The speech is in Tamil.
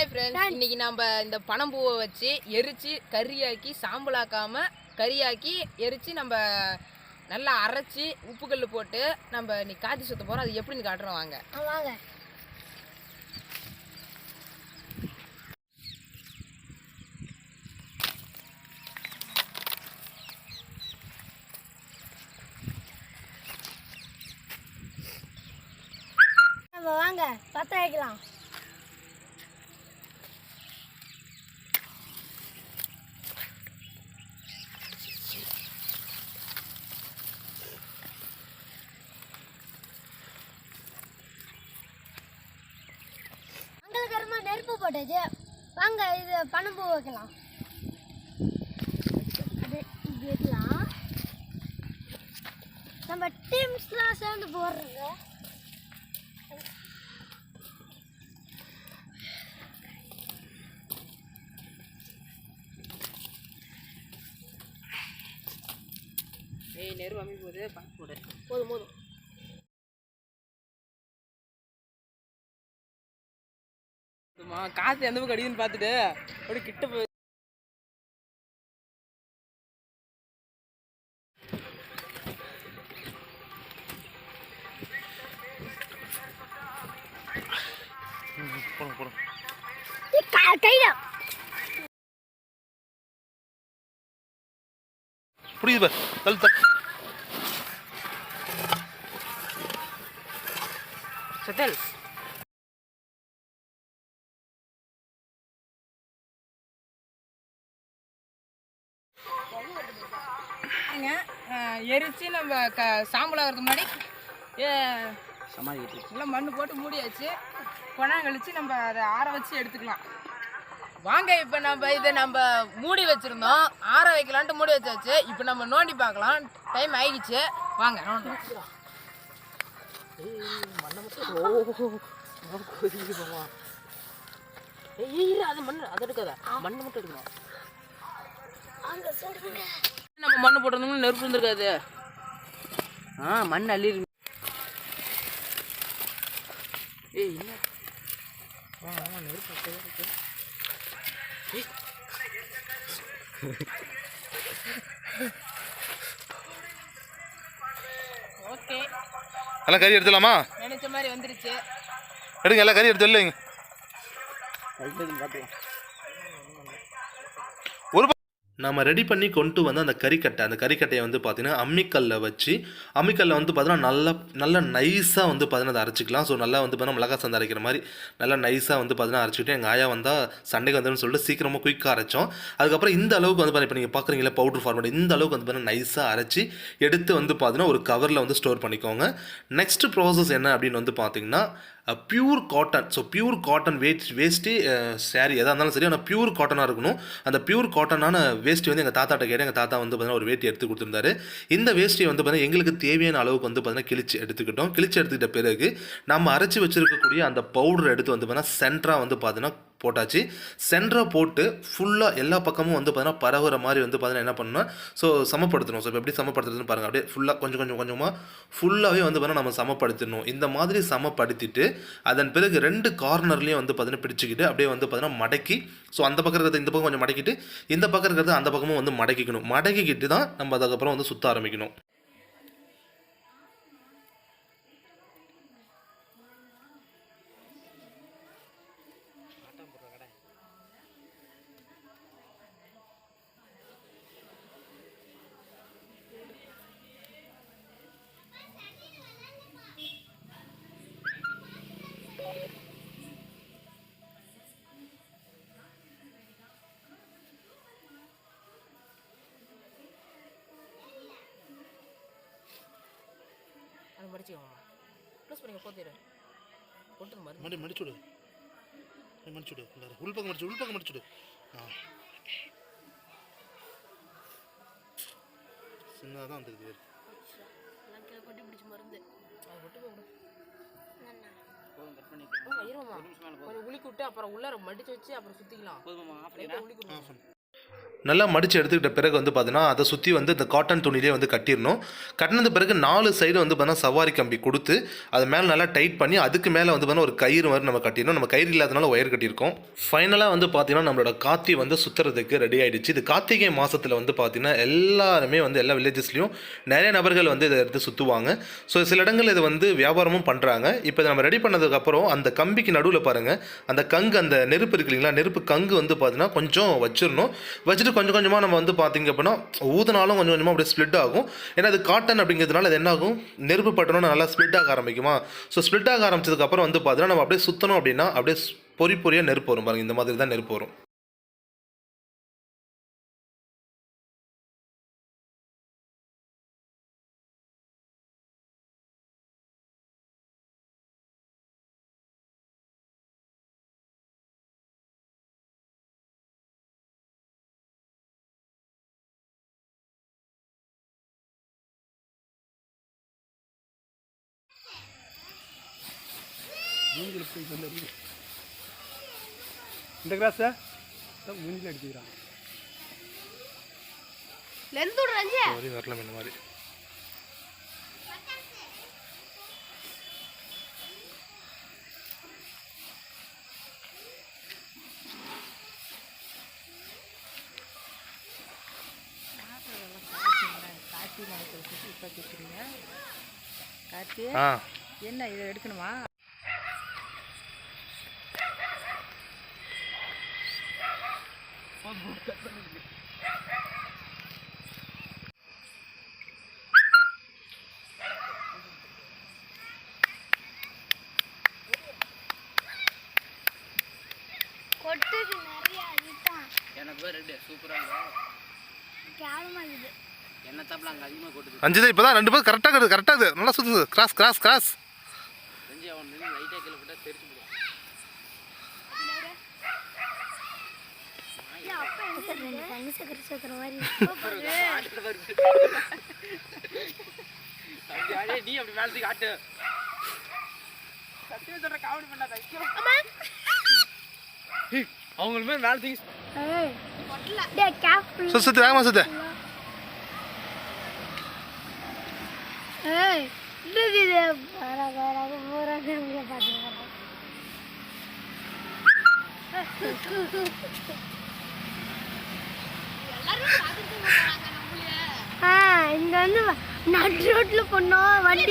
ஹாய் ஃப்ரெண்ட்ஸ் இன்னைக்கு நம்ம இந்த பனம்பூவை வச்சு எரிச்சு கறியாக்கி சாம்பலாக்காம கறியாக்கி எரிச்சு நம்ம நல்லா அரைச்சி உப்புக்கல் போட்டு நம்ம இன்னைக்கு காய்ச்சி சுத்த போறோம். அது எப்படின்னு காட்டுறோம் வாங்க. வாங்க நம்ம வாங்க பத்த வைக்கலாம் நெருப்பு போட்டாச்சு வாங்க இது பனம்பூ வைக்கலாம். வைக்கலாம். நம்ம டீம்ஸ்லாம் சேர்ந்து போடுறோங்க ஏய் நெரு அம்மி போது பார்க்க போடு. போதும் போதும். சும்மா காற்று எந்த பக்கம் அடிக்குதுன்னு பார்த்துட்டு அப்படி கிட்ட போய் போடுங்க கையில. புரியுது பார் தள்ளு தள்ளு. செத்தல் எரிச்சு நம்ம க சாம்பலாகிறதுக்கு முன்னாடி நல்லா மண்ணு போட்டு மூடியாச்சு. கொணம் கழிச்சு நம்ம அதை ஆற வச்சு எடுத்துக்கலாம். வாங்க இப்போ நம்ம இதை நம்ம மூடி வச்சிருந்தோம். ஆற வைக்கலான்ட்டு மூடி வச்சாச்சு. இப்போ நம்ம நோண்டி பார்க்கலாம். டைம் ஆகிடுச்சு வாங்க நோண்டி அது மண் அதை எடுக்காத. மண்ணை மட்டும் எடுக்கணும். நம்ம மண்ணு போட்டிருந்தோம்னா நெருப்பு இருந்திருக்காது ஆ மண் அள்ளி ஏய் என்ன? நெருப்பு. ஓகே. எல்லாம் கறி எடுத்துலாமா நினைச்ச மாதிரி வந்துருச்சு. எடுங்க எல்லாம் கறி எடுத்து இல்லைங்க ஒரு ப- நம்ம ரெடி பண்ணி கொண்டு வந்து அந்த கறிக்கட்டை அந்த கறிக்கட்டையை வந்து பார்த்திங்கன்னா அம்மிக்கல்ல வச்சு அம்மிக்கல்ல வந்து பார்த்தீங்கன்னா நல்லா நல்லா நைஸாக வந்து பார்த்தீங்கன்னா அதை அரைச்சிக்கலாம். ஸோ நல்லா வந்து பார்த்தீங்கன்னா மிளகா சந்தை அரைக்கிற மாதிரி நல்லா நைஸாக வந்து பார்த்தீங்கன்னா அரைச்சிக்கிட்டு எங்கள் ஆயா வந்தால் சண்டைக்கு வந்தோம்னு சொல்லிட்டு சீக்கிரமாக குயிக்காக அரைச்சோம். அதுக்கப்புறம் இந்த அளவுக்கு வந்து பார்த்தீங்கன்னா இப்போ நீங்கள் பார்க்குறீங்களா பவுடர் ஃபார்மேட் இந்த அளவுக்கு வந்து பார்த்தீங்கன்னா நைஸாக அரைச்சி எடுத்து வந்து பார்த்தீங்கன்னா ஒரு கவரில் வந்து ஸ்டோர் பண்ணிக்கோங்க. நெக்ஸ்ட் ப்ராசஸ் என்ன அப்படின்னு வந்து பார்த்திங்கன்னா pure cotton so pure cotton waste waste sari எதாக இருந்தாலும் சரி ஆனால் பியூர் காட்டனாக இருக்கணும். அந்த பியூர் காட்டனான வேஸ்ட்டு வந்து எங்கள் தாத்தாட்ட கேட்டு எங்கள் தாத்தா வந்து பார்த்தீங்கன்னா ஒரு வேட்டி எடுத்து கொடுத்துருந்தாரு. இந்த வேஷ்டியை வந்து பார்த்தீங்கன்னா எங்களுக்கு தேவையான அளவுக்கு வந்து பார்த்தீங்கன்னா கிழிச்சு எடுத்துக்கிட்டோம். கிழிச்சு எடுத்துக்கிட்ட பிறகு நம்ம அரைச்சி வச்சுருக்கக்கூடிய அந்த பவுடர் எடுத்து வந்து பார்த்தீங்கன்னா சென்டராக வந்து பார்த்தீங்கன்னா போட்டாச்சு. சென்டரை போட்டு ஃபுல்லாக எல்லா பக்கமும் வந்து பார்த்தீங்கன்னா பரவுற மாதிரி வந்து பார்த்தீங்கன்னா என்ன பண்ணணும் ஸோ சமப்படுத்தணும். ஸோ இப்போ எப்படி சமப்படுத்துறதுன்னு பாருங்கள் அப்படியே ஃபுல்லாக கொஞ்சம் கொஞ்சம் கொஞ்சமாக ஃபுல்லாகவே வந்து பார்த்தீங்கன்னா நம்ம சமப்படுத்தணும் இந்த மாதிரி சமப்படுத்திட்டு அதன் பிறகு ரெண்டு கார்னர்லேயும் வந்து பார்த்தீங்கன்னா பிடிச்சிக்கிட்டு அப்படியே வந்து பார்த்தீங்கன்னா மடக்கி ஸோ அந்த பக்கம் இருக்கிறத இந்த பக்கம் கொஞ்சம் மடக்கிட்டு இந்த பக்கம் இருக்கிறத அந்த பக்கமும் வந்து மடக்கிக்கணும். மடக்கிக்கிட்டு தான் நம்ம அதுக்கப்புறம் வந்து சுற்ற ஆரம்பிக்கணும். அது மடிச்சுக்கோங்க ப்ளஸ் பண்ணிங்க போத்திடு போட்டு மருந்து மடி மடிச்சுடு மடிச்சுடு உள்பக்கம் மடிச்சு உள்பக்கம் மடிச்சுடு ஆ. சின்னதாக தான் வந்துருக்குது கொட்டி பிடிச்ச மருந்து. அது ஆ, இருமா? கொஞ்சம் உலுக்கி விட்டு அப்புறம் உள்ளார மடிச்சு வச்சு அப்புறம் சுத்திக்கலாம். ஆஃப் பண்ணு நல்லா மடித்து எடுத்துக்கிட்ட பிறகு வந்து பார்த்தீங்கன்னா அதை சுற்றி வந்து இந்த காட்டன் துணியிலே வந்து கட்டிடணும். கட்டினது பிறகு நாலு சைடு வந்து பார்த்தீங்கன்னா சவாரி கம்பி கொடுத்து அது மேலே நல்லா டைட் பண்ணி அதுக்கு மேலே வந்து பார்த்தீங்கன்னா ஒரு கயிறு மாதிரி நம்ம கட்டிடணும். நம்ம கயிறு இல்லாதனால ஒயர் கட்டியிருக்கோம். ஃபைனலாக வந்து பார்த்தீங்கன்னா நம்மளோட காத்தி வந்து சுற்றுறதுக்கு ரெடி ஆகிடுச்சு இது கார்த்திகை மாதத்தில் வந்து பார்த்தீங்கன்னா எல்லாருமே வந்து எல்லா வில்லேஜஸ்லையும் நிறைய நபர்கள் வந்து இதை எடுத்து சுற்றுவாங்க ஸோ சில இடங்கள் இது வந்து வியாபாரமும் பண்ணுறாங்க இப்போ நம்ம ரெடி பண்ணதுக்கப்புறம் அந்த கம்பிக்கு நடுவில் பாருங்கள் அந்த கங்கு அந்த நெருப்பு இருக்கு இல்லைங்களா நெருப்பு கங்கு வந்து பார்த்தீங்கன்னா கொஞ்சம் வச்சிடணும். வச்சுட்டு கொஞ்சம் கொஞ்சமாக நம்ம வந்து பார்த்தீங்க அப்படின்னா ஊதுனாலும் கொஞ்சம் கொஞ்சமாக அப்படியே ஸ்ப்ளிட் ஆகும். ஏன்னா அது காட்டன் அப்படிங்கிறதுனால அது என்ன ஆகும்? நெருப்பு பட்டணும்னு நல்லா ஸ்ப்ளிட் ஆக ஆரம்பிக்குமா? ஸோ ஸ்ப்ளிட் ஆக ஆரம்பிச்சதுக்கப்புறம் வந்து பார்த்தீங்கன்னா நம்ம அப்படியே சுற்றணும் அப்படின்னா அப்படியே பொறி பொறியாக நெருப்பு வரும் பாருங்கள் இந்த மாதிரி தான் நெருப்பு வரும். இந்த கிராஸை மூஞ்சில் அடிச்சுக்கிறான் வரலாம் இந்த மாதிரி. கார்த்தி என்ன இதை எடுக்கணுமா? கொட்டுது நிறைய அதுதான் எனக்கு பேர் ரெண்டு? சூப்பராக இருக்கும் கேவலமா இருக்குது. என்ன தப்பில் அங்கே அதிகமாக கொட்டுது? அஞ்சு தான் இப்போ தான் ரெண்டு பேரும் கரெக்டாக கரெக்டாக நல்லா சுற்றுது கிராஸ் கிராஸ் கிராஸ் செஞ்சு அவன் நின்று லைட்டாக கீழே போட்டால் தெரிச்சு போடும் நீ அப்படி மேலே காட்டு சத்தியம் சொல்கிற காமெடி பண்ணாத அவங்களுமே மேலே தூக்கி ஏய் டேய் கேப் சுத்து சுத்து சுத்து இது இது வர வர போறாங்க இங்க பாத்துங்க ஆ இங்க வந்து நடு ரோட்ல போனோம் வண்டி